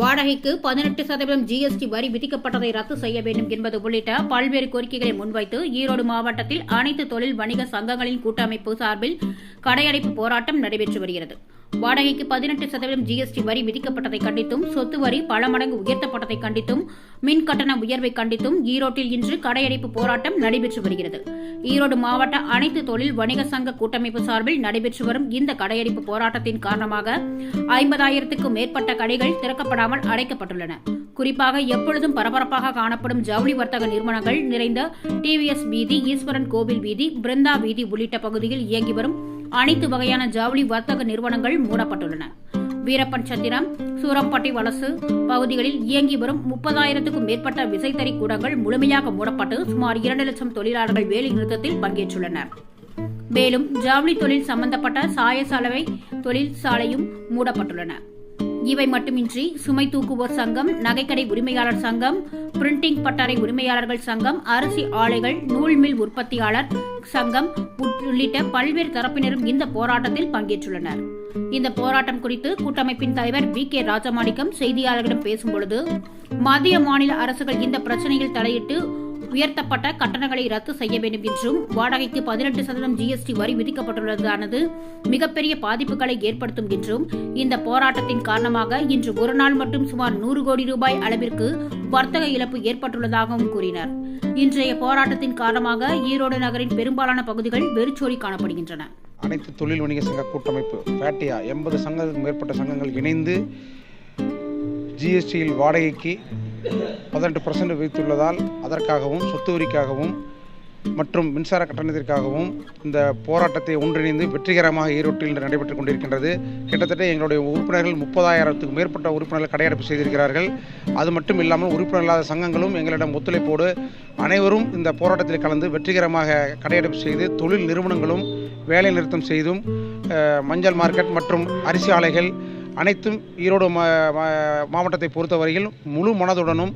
வாடகைக்கு பதினெட்டு சதவீதம் ஜிஎஸ்டி வரி விதிக்கப்பட்டதை ரத்து செய்ய வேண்டும் என்பது உள்ளிட்ட பல்வேறு கோரிக்கைகளை முன்வைத்து ஈரோடு மாவட்டத்தில் அனைத்து தொழில் வணிக சங்கங்களின் கூட்டமைப்பு சார்பில் கடையடைப்பு போராட்டம் நடைபெற்று வருகிறது. வாடகைக்கு பதினெட்டு சதவீதம் ஜிஎஸ்டி வரி விதிக்கப்பட்டதை கண்டித்தும் சொத்து வரி பல மடங்கு உயர்த்தப்பட்டதை கண்டித்தும் மின் கட்டண உயர்வை கண்டித்தும் ஈரோட்டில் இன்று கடையடைப்பு போராட்டம் நடைபெற்று வருகிறது. ஈரோடு மாவட்ட அனைத்து தொழில் வணிக சங்க கூட்டமைப்பு சார்பில் நடைபெற்று வரும் இந்த கடையடைப்பு போராட்டத்தின் காரணமாக ஐம்பதாயிரத்துக்கும் மேற்பட்ட கடைகள் திறக்கப்படாமல் அடைக்கப்பட்டுள்ளன. குறிப்பாக எப்பொழுதும் பரபரப்பாக காணப்படும் ஜவுளி வர்த்தக நிறுவனங்கள் நிறைந்த டிவிஎஸ் வீதி ஈஸ்வரன் கோவில் வீதி பிருந்தா வீதி உள்ளிட்ட பகுதியில் இயங்கி வரும் அனைத்து வகையான ஜவுளி வர்த்தக நிறுவனங்கள் மூடப்பட்டுள்ளன. வீரப்பன் சத்திரம் சூரம்பட்டி வலசு பகுதிகளில் இயங்கி வரும் முப்பதாயிரத்துக்கும் மேற்பட்ட விசைத்தறி கூடங்கள் முழுமையாக மூடப்பட்டு சுமார் இரண்டு லட்சம் தொழிலாளர்கள் வேலை நிறுத்தத்தில் பங்கேற்றுள்ளனர். மேலும் ஜவுளி தொழில் சம்பந்தப்பட்ட சாயசாலவை தொழிற்சாலையும் மூடப்பட்டுள்ளன. இவை மட்டுமின்றி சுமை தூக்குவோர் சங்கம் நகைக்கடை உரிமையாளர் சங்கம் பிரிண்டிங் பட்டறை உரிமையாளர்கள் சங்கம் அரிசி ஆலைகள் நூல் மில் உற்பத்தியாளர் சங்கம் உள்ளிட்ட பல்வேறு தரப்பினரும் இந்த போராட்டத்தில் பங்கேற்றுள்ளனர். இந்த போராட்டம் குறித்து கூட்டமைப்பின் தலைவர் வி. கே. ராஜமாணிக்கம் செய்தியாளர்களிடம் பேசும்பொழுது மத்திய மாநில அரசுகள் இந்த பிரச்சனையில் தலையிட்டு உயர்த்தப்பட்ட கட்டணங்களை ரத்து செய்ய வேண்டும் என்றும் வாடகைக்கு பதினெட்டு சதவீதம் ஜிஎஸ்டி வரி விதிக்கப்பட்டுள்ளதானது மிகப்பெரிய பாதிப்புகளை ஏற்படுத்தும் என்றும் இந்த போராட்டத்தின் காரணமாக இன்று ஒரு நாள் மட்டும் சுமார் நூறு கோடி ரூபாய் அளவிற்கு வர்த்தக இழப்பு ஏற்பட்டுள்ளதாகவும் கூறினர். இன்றைய போராட்டத்தின் காரணமாக ஈரோடு நகரின் பெரும்பாலான பகுதிகள் வெறிச்சோடி காணப்படுகின்றன. அனைத்து தொழில் வணிக சங்க கூட்டமைப்பு ஃபேட்டியா எண்பது சங்கங்களுக்கு மேற்பட்ட சங்கங்கள் இணைந்து ஜிஎஸ்டியில் வாடகைக்கு பதினெட்டு பர்சன்ட் வைத்துள்ளதால் அதற்காகவும் சொத்து வரிக்காகவும் மற்றும் மின்சார கட்டணத்திற்காகவும் இந்த போராட்டத்தை ஒன்றிணைந்து வெற்றிகரமாக ஈரோட்டில் இன்று நடைபெற்றுக் கொண்டிருக்கின்றது. கிட்டத்தட்ட எங்களுடைய உறுப்பினர்கள் முப்பதாயிரத்துக்கும் மேற்பட்ட உறுப்பினர்கள் கடையடைப்பு செய்திருக்கிறார்கள். அது மட்டும் இல்லாமல் உறுப்பினர் இல்லாத சங்கங்களும் எங்களிடம் ஒத்துழைப்போடு அனைவரும் இந்த போராட்டத்தில் கலந்து வெற்றிகரமாக கடையடைப்பு செய்து தொழில் நிறுவனங்களும் வேலை நிறுத்தம் செய்தும் மஞ்சள் மார்க்கெட் மற்றும் அரிசி ஆலைகள் அனைத்தும் ஈரோடு மா மா- மாவட்டத்தை பொறுத்தவரையில் முழு மனதுடனும்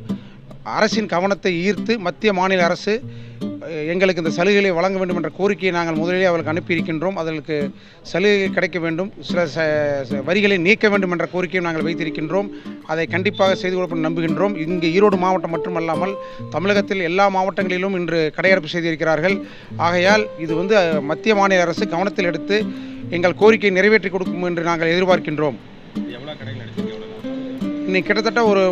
அரசின் கவனத்தை ஈர்த்து மத்திய மாநில அரசு எங்களுக்கு இந்த சலுகைகளை வழங்க வேண்டும் என்ற கோரிக்கையை நாங்கள் முதலிலே அவர்களுக்கு அனுப்பியிருக்கின்றோம். அதற்கு சலுகை கிடைக்க வேண்டும். சில ச ச- வரிகளை நீக்க வேண்டும் என்ற கோரிக்கையும் நாங்கள் வைத்திருக்கின்றோம். அதை கண்டிப்பாக செய்து கொடுப்போம் நம்புகின்றோம். இங்கே ஈரோடு மாவட்டம் மட்டுமல்லாமல் தமிழகத்தில் எல்லா மாவட்டங்களிலும் இன்று கடையடைப்பு செய்திருக்கிறார்கள். ஆகையால் இது வந்து மத்திய மாநில அரசு கவனத்தில் எடுத்து எங்கள் கோரிக்கையை நிறைவேற்றி கொடுக்கும் என்று நாங்கள் எதிர்பார்க்கின்றோம். இன்னைக்கு கிட்டத்தட்ட ஒரு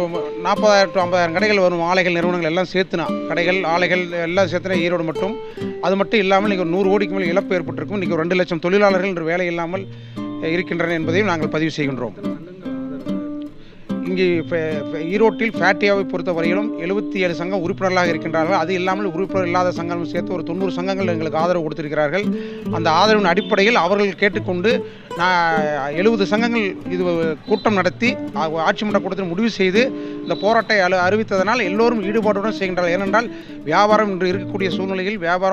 நாற்பதாயிரம் டு ஐம்பதாயிரம் கடைகள் வரும். ஆலைகள் நிறுவனங்கள் எல்லாம் சேர்த்துனா. கடைகள் ஆலைகள் எல்லாம் சேர்த்துனா ஈரோடு மட்டும். அது மட்டும் இல்லாமல் இன்றைக்கி ஒரு நூறு கோடிக்கு மேல் இழப்பு ஏற்பட்டிருக்கும். இன்றைக்கி ஒரு ரெண்டு லட்சம் தொழிலாளர்கள் இன்று வேலை இல்லாமல் இருக்கின்றனர் என்பதையும் நாங்கள் பதிவு செய்கின்றோம். இங்கே ஈரோட்டில் ஃபேட்டியாவை பொறுத்த வரையிலும் எழுபத்தி ஏழு சங்கம் உறுப்பினர்களாக இருக்கின்றார்கள். அது இல்லாமல் உறுப்பினர் இல்லாத சங்கங்களும் சேர்த்து ஒரு தொண்ணூறு சங்கங்கள் எங்களுக்கு ஆதரவு கொடுத்திருக்கிறார்கள். அந்த ஆதரவின் அடிப்படையில் அவர்கள் கேட்டுக்கொண்டு நான் எழுபது சங்கங்கள் இது கூட்டம் நடத்தி ஆட்சி மன்ற கூட்டத்தில் முடிவு செய்து இந்த போராட்டத்தை அழு அறிவித்ததனால் எல்லோரும் ஈடுபாட்டுடன் செய்கின்றனர் ஏனென்றால் வியாபாரம் இன்று இருக்கக்கூடிய சூழ்நிலையில் வியாபாரம்